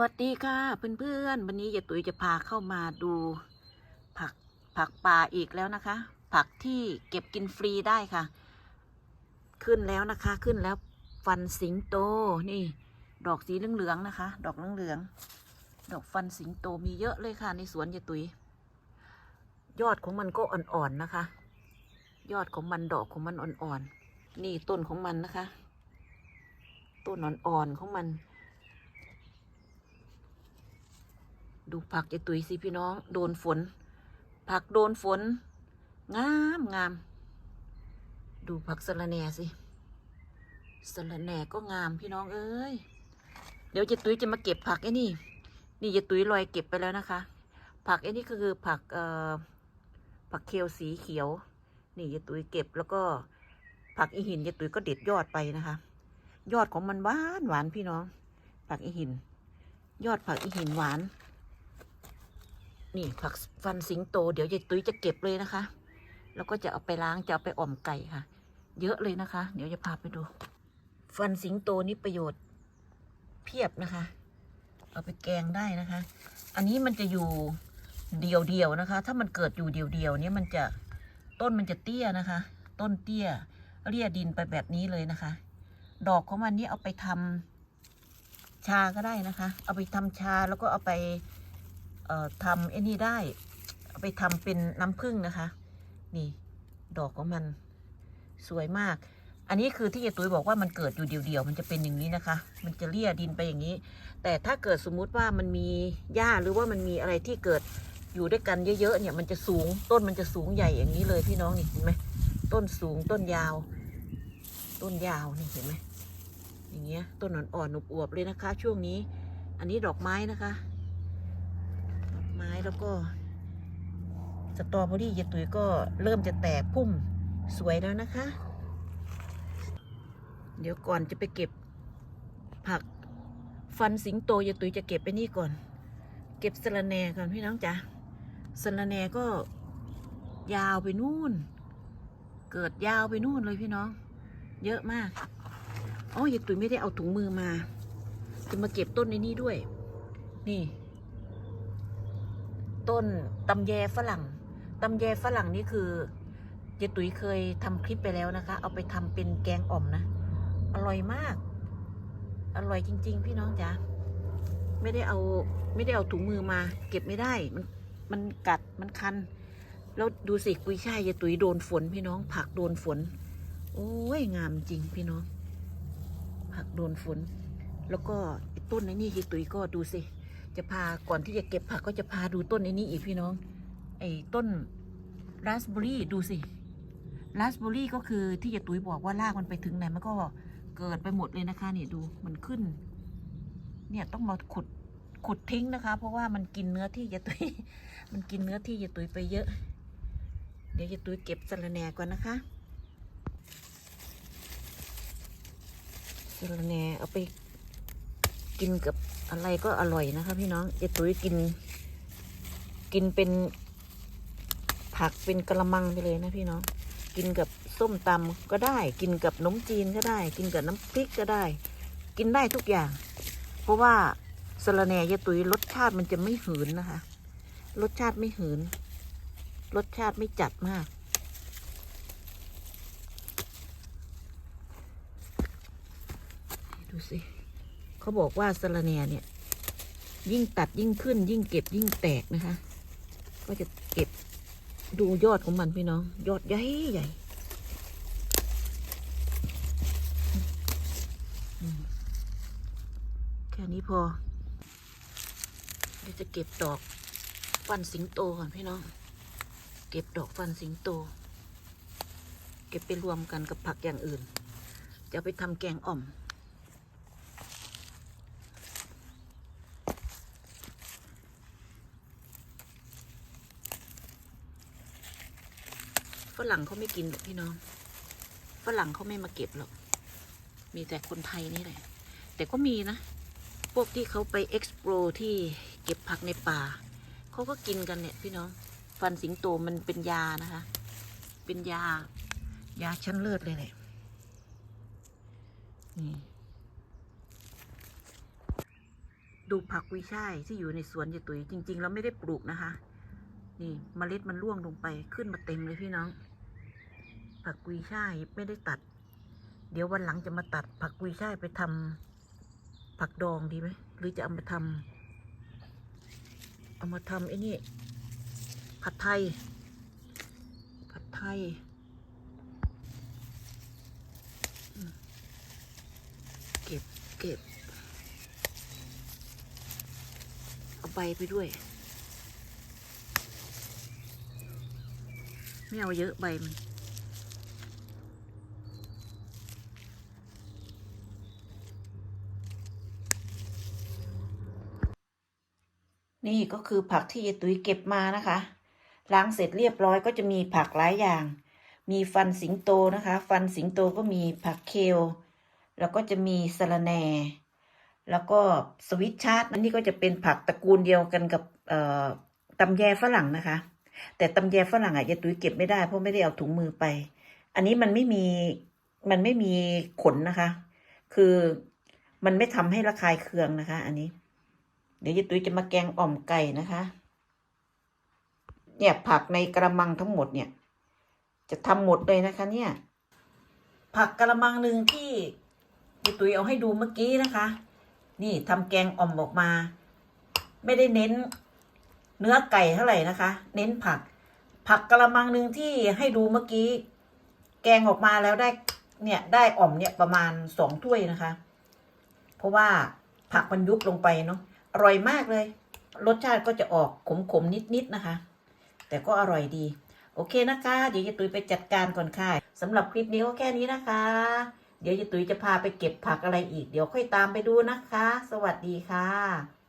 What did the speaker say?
วัสดีค่ะเพื่อนๆ วันนี้ยายตุ๋ยจะพาเข้ามาดูผักผักป่าอีกแล้วนะคะ ผักที่เก็บกินฟรีได้ค่ะ ขึ้นแล้วนะคะขึ้นแล้วฟันสิงโตนี่ ดอกสีเหลืองๆนะคะ ดอกเหลืองๆดอกฟันสิงโตมีเยอะเลยค่ะ ในสวนยายตุ๋ย ยอดของมันก็อ่อนๆนะคะ ยอดของมันดอกของมันอ่อนๆนี่ต้นของมันนะคะ ต้นอ่อนๆของมัน ดูผักจะตุยสิพี่น้อง โดนฝน ผักโดนฝน งามงาม ดูผักสะระแหน่สิสะระแหน่ก็งามพี่น้องเอ้ย เดี๋ยวเจะตุยจะมาเก็บผักไอ้นี่ นี่เจะตุยลอยเก็บไปแล้วนะคะ ผักไอ้นี่ก็คือผักเอ่อผักเคลสีเขียว นี่เจะตุยเก็บแล้วก็ผักอีหินเจะตุยก็เด็ดยอดไปนะคะ ยอดของมันหวานหวานพี่น้อง ผักอีหิน ยอดผักอีหินหวาน นี่ผักฟันสิงโต เดี๋ยวยายตุ้ยจะเก็บเลยนะคะ แล้วก็จะเอาไปล้างจะเอาไปอ่อมไก่ค่ะ เยอะเลยนะคะ เดี๋ยวจะพาไปดู ฟันสิงโตนี่ประโยชน์ เพียบนะคะ เอาไปแกงได้นะคะ อันนี้มันจะอยู่เดียวๆนะคะ ถ้ามันเกิดอยู่เดียวๆเนี่ยมันจะต้นมันจะเตี้ยนะคะ ต้นเตี้ย เรียดินไปแบบนี้เลยนะคะ ดอกของมันนี่เอาไปทำชาก็ได้นะคะ เอาไปทำชาแล้วก็เอาไป ทำไอ้นี่ได้เอาไปทำเป็นน้ำผึ้งนะคะ นี่ดอกของมันสวยมาก อันนี้คือที่ยายตุ้ยบอกว่ามันเกิดอยู่เดียวๆมันจะเป็นอย่างนี้นะคะ มันจะเลี่ยดินไปอย่างนี้ แต่ถ้าเกิดสมมุติว่ามันมีหญ้าหรือว่ามันมีอะไรที่เกิดอยู่ด้วยกันเยอะๆเนี่ยมันจะสูงต้นมันจะสูงใหญ่อย่างนี้เลยพี่น้องนี่เห็นไหมต้นสูงต้นยาว ต้นยาวนี่เห็นไหมอย่างเงี้ยต้นอ่อนๆอวบๆเลยนะคะ ช่วงนี้ อันนี้ดอกไม้นะคะ แล้วก็สตรอเบอรี่ยายตุ๋ยก็เริ่มจะแตกพุ่มสวยแล้วนะคะ เดี๋ยวก่อนจะไปเก็บผักฟันสิงโตยายตุ๋ยจะเก็บไปนี่ก่อน เก็บสะระแหน่ก่อนพี่น้องจ๋าสะระแหน่ก็ยาวไปนู่น เกิดยาวไปนู่นเลยพี่น้อง เยอะมากอ๋อยายตุ๋ยไม่ได้เอาถุงมือมา จะมาเก็บต้นในนี้ด้วย นี่ ต้นตำแยฝรั่งตำแยฝรั่งนี่คือเจตุ๋ยเคยทำคลิปไปแล้วนะคะ เอาไปทำเป็นแกงอ่อมนะ อร่อยมาก อร่อยจริง ๆ พี่น้องจ๋าไม่ได้เอาไม่ได้เอาถุงมือมา เก็บไม่ได้ มันมันกัดมันคัน แล้วดูสิกุยช่ายยายตุ๋ยโดนฝนพี่น้อง ผักโดนฝน โอ้ยงามจริงพี่น้อง ผักโดนฝน แล้วก็ต้นไอ้นี่ยายตุ๋ยก็ดูสิ จะพาก่อนที่จะเก็บผักก็จะพาดูต้นไอ้นี้อีกพี่น้อง ไอ้ต้นราสเบอรี่ดูสิราสเบอรี่ก็คือที่ยายตุ้ยบอกว่ารากมันไปถึงไหนมันก็เกิดไปหมดเลยนะคะเนี่ยดูมันขึ้น เนี่ยต้องมาขุดขุดทิ้งนะคะ เพราะว่ามันกินเนื้อที่ยายตุ้ยมันกินเนื้อที่ยายตุ้ยไปเยอะ เดี๋ยวยายตุ้ยเก็บสะระแหน่ก่อนนะคะสะระแหน่เอาไป กินกับอะไรก็อร่อยนะคะพี่น้องยายตุ้ยกิน กินเป็นผักเป็นกระมังไปเลยนะพี่น้อง กินกับส้มตำก็ได้ กินกับนมจีนก็ได้ กินกับน้ำพริกก็ได้ กินได้ทุกอย่าง เพราะว่าสะระแหน่ยาตุ้ยรสชาติมันจะไม่หืนนะคะ รสชาติไม่หืน รสชาติไม่จัดมากดูสิ เขาบอกว่าสะระแหน่เนี่ย ยิ่งตัดยิ่งขึ้น ยิ่งเก็บยิ่งแตกนะคะ ก็จะเก็บดูยอดของมันพี่น้อง ยอดใหญ่ใหญ่แค่นี้พอเดี๋ยวจะเก็บดอกฟันสิงโตก่อนพี่น้อง เก็บดอกฟันสิงโต เก็บไปรวมกันกับผักอย่างอื่น จะไปทำแกงอ่อม ฝรั่งเขาไม่กินหรอกพี่น้องฝรั่งเขาไม่มาเก็บหรอก มีแต่คนไทยนี่แหละ แต่ก็มีนะ พวกที่เขาไปเอ็กซ์โปที่เก็บผักในป่า เขาก็กินกันเนี่ยพี่น้อง ฟันสิงโตมันเป็นยานะคะ เป็นยา ยาชั้นเลิศเลยแหละนี่ดูผักกุยช่ายที่อยู่ในสวนยายตุ๋ยจริง ๆ แล้วไม่ได้ปลูกนะคะ นี่เมล็ดมันร่วงลงไปขึ้นมาเต็มเลยพี่น้อง ผักกุยช่ายไม่ได้ตัด เดี๋ยววันหลังจะมาตัด ผักกุยช่ายไปทำผักดองดีไหมหรือจะเอามาทำเอามาทำไอ้นี่ ผัดไทย ผัดไทยเก็บเก็บเอาใบไปด้วยไม่เอาเยอะใบมัน นี่ก็คือผักที่ยายตุ๋ยเก็บมานะคะ ล้างเสร็จเรียบร้อยก็จะมีผักหลายอย่าง มีฟันสิงโตนะคะ ฟันสิงโตก็มีผักเคลแล้วก็จะมีสะระแหน่ แล้วก็สวิตชาร์ตอันนี้ก็จะเป็นผักตระกูลเดียวกันกับเอ่อตำแยฝรั่งนะคะ แต่ตำแยฝรั่งอะยายตุ้ยเก็บไม่ได้เพราะไม่ได้เอาถุงมือไป อันนี้มันไม่มีมันไม่มีขนนะคะ คือมันไม่ทำให้ระคายเคืองนะคะ อันนี้ เดี๋ยวยายตุ้ยจะมาแกงอ่อมไก่นะคะ เนี่ยผักในกระมังทั้งหมดเนี่ย จะทำหมดเลยนะคะ เนี่ย ผักกระมังหนึ่งที่ยายตุ้ยเอาให้ดูเมื่อกี้นะคะ นี่ทำแกงอ่อมออกมา ไม่ได้เน้นเนื้อไก่เท่าไหร่นะคะ เน้นผัก ผักกระมังหนึ่งที่ให้ดูเมื่อกี้ แกงออกมาแล้วได้ เนี่ยได้อ่อมเนี่ยประมาณสองถ้วยนะคะ เพราะว่าผักมันยุบลงไปเนาะ อร่อยมากเลย รสชาติก็จะออกขมๆนิดๆนะคะ แต่ก็อร่อยดี โอเคนะคะ เดี๋ยวยายตุ้ยไปจัดการก่อนค่ะสำหรับคลิปนี้ก็แค่นี้นะคะ เดี๋ยวยายตุ้ยจะพาไปเก็บผักอะไรอีก เดี๋ยวค่อยตามไปดูนะคะ สวัสดีค่ะ